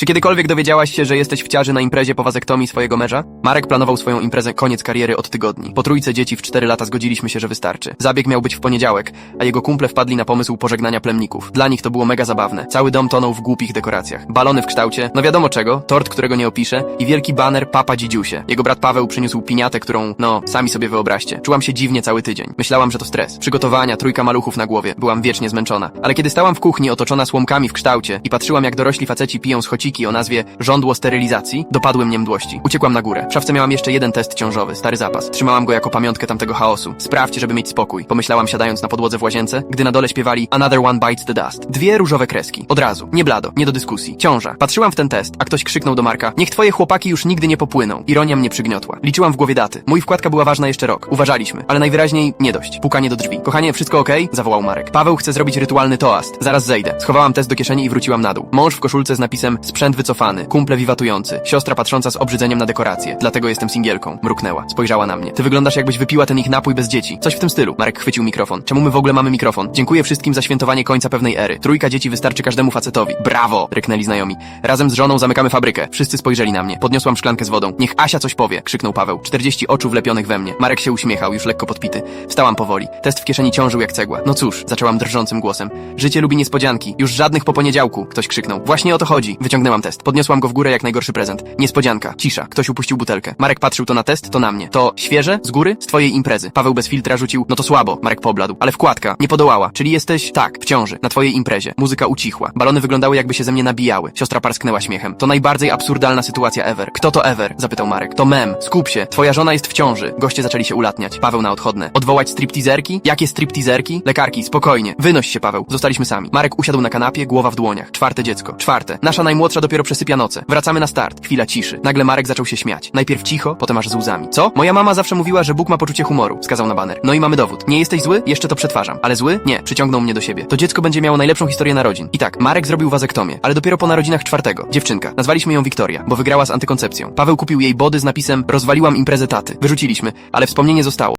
Czy kiedykolwiek dowiedziałaś się, że jesteś w ciąży na imprezie po wazektomii swojego męża? Marek planował swoją imprezę koniec kariery od tygodni. Po trójce dzieci w 4 lata zgodziliśmy się, że wystarczy. Zabieg miał być w poniedziałek, a jego kumple wpadli na pomysł pożegnania plemników. Dla nich to było mega zabawne. Cały dom tonął w głupich dekoracjach. Balony w kształcie, no wiadomo czego, tort, którego nie opiszę i wielki baner Papa Dzidziusie. Jego brat Paweł przyniósł piniatę, którą, no, sami sobie wyobraźcie. Czułam się dziwnie cały tydzień. Myślałam, że to stres. Przygotowania, trójka maluchów na głowie. Byłam wiecznie zmęczona. Ale kiedy stałam w kuchni otoczona słomkami w kształcie i patrzyłam jak dorośli faceci piją o nazwie żądło sterylizacji, dopadły mnie mdłości. Uciekłam na górę. W szafce miałam jeszcze jeden test ciążowy, stary zapas. Trzymałam go jako pamiątkę tamtego chaosu. Sprawdź, żeby mieć spokój. Pomyślałam siadając na podłodze w łazience, gdy na dole śpiewali Another One Bites the Dust. Dwie różowe kreski. Od razu. Nie blado. Nie do dyskusji. Ciąża. Patrzyłam w ten test, a ktoś krzyknął do Marka Niech twoje chłopaki już nigdy nie popłyną. Ironia mnie przygniotła. Liczyłam w głowie daty. Mój wkładka była ważna jeszcze rok. Uważaliśmy. Ale najwyraźniej nie dość. Pukanie do drzwi. Kochanie, wszystko okej? Zawołał Marek. Paweł chce zrobić rytualny toast. Zaraz zejdę. Schowałam test do kieszeni i wróciłam na dół. Mąż w koszulce z napisem sprzęt wycofany. Kumple wiwatujący. Siostra patrząca z obrzydzeniem na dekoracje. Dlatego jestem singielką. Mruknęła. Spojrzała na mnie. Ty wyglądasz jakbyś wypiła ten ich napój bez dzieci. Coś w tym stylu. Marek chwycił mikrofon. Czemu my w ogóle mamy mikrofon? Dziękuję wszystkim za świętowanie końca pewnej ery. Trójka dzieci wystarczy każdemu facetowi. Brawo! Ryknęli znajomi. Razem z żoną zamykamy fabrykę. Wszyscy spojrzeli na mnie. Podniosłam szklankę z wodą. Niech Asia coś powie, krzyknął Paweł. 40 oczu wlepionych we mnie. Marek się uśmiechał, już lekko podpity. Wstałam powoli. Test w kieszeni ciążył jak cegła. No cóż, zaczęłam drżącym głosem. Życie lubi niespodzianki. Już żadnych po poniedziałku. Ktoś krzyknął. Właśnie o to chodzi. Wyciągnęłam test. Podniosłam go w górę jak najgorszy prezent. Niespodzianka. Cisza. Ktoś upuścił butelkę. Marek patrzył to na test, to na mnie. To świeże? Z góry? Z twojej imprezy. Paweł bez filtra rzucił. No to słabo. Marek pobladł. Ale wkładka. Nie podołała. Czyli jesteś, tak, w ciąży. Na twojej imprezie. Muzyka ucichła. Balony wyglądały jakby się ze mnie nabijały. Siostra parsknęła śmiechem. To najbardziej absurdalna sytuacja ever. Kto to ever? Zapytał Marek. To mem. Skup się. Twoja żona jest w ciąży. Goście zaczęli się ulatniać. Paweł na odchodne. Odwołać stripteaserki? Jakie stripteaserki? Lekarki, spokojnie. Wynoś się, Paweł. Zostaliśmy sami. Marek usiadł na kanapie, głowa w dłoniach. Czwarte dziecko. Czwarte. Nasza najmłodsza dopiero przesypia noce. Wracamy na start. Chwila ciszy. Nagle Marek zaczął się śmiać. Najpierw cicho, potem aż z łzami. Co? Moja mama zawsze mówiła, że Bóg ma poczucie humoru. Wskazał na baner. No i mamy dowód. Nie jesteś zły? Jeszcze to przetwarzam. Ale zły? Nie. Przyciągnął mnie do siebie. To dziecko będzie miało najlepszą historię narodzin. I tak, Marek zrobił wazektomię, ale dopiero po narodzinach czwartego. Dziewczynka. Nazwaliśmy ją Wiktoria, bo wygrała z antykoncepcją. Paweł kupił jej body z napisem Rozwaliłam imprezę taty. Wyrzuciliśmy, ale wspomnienie zostało.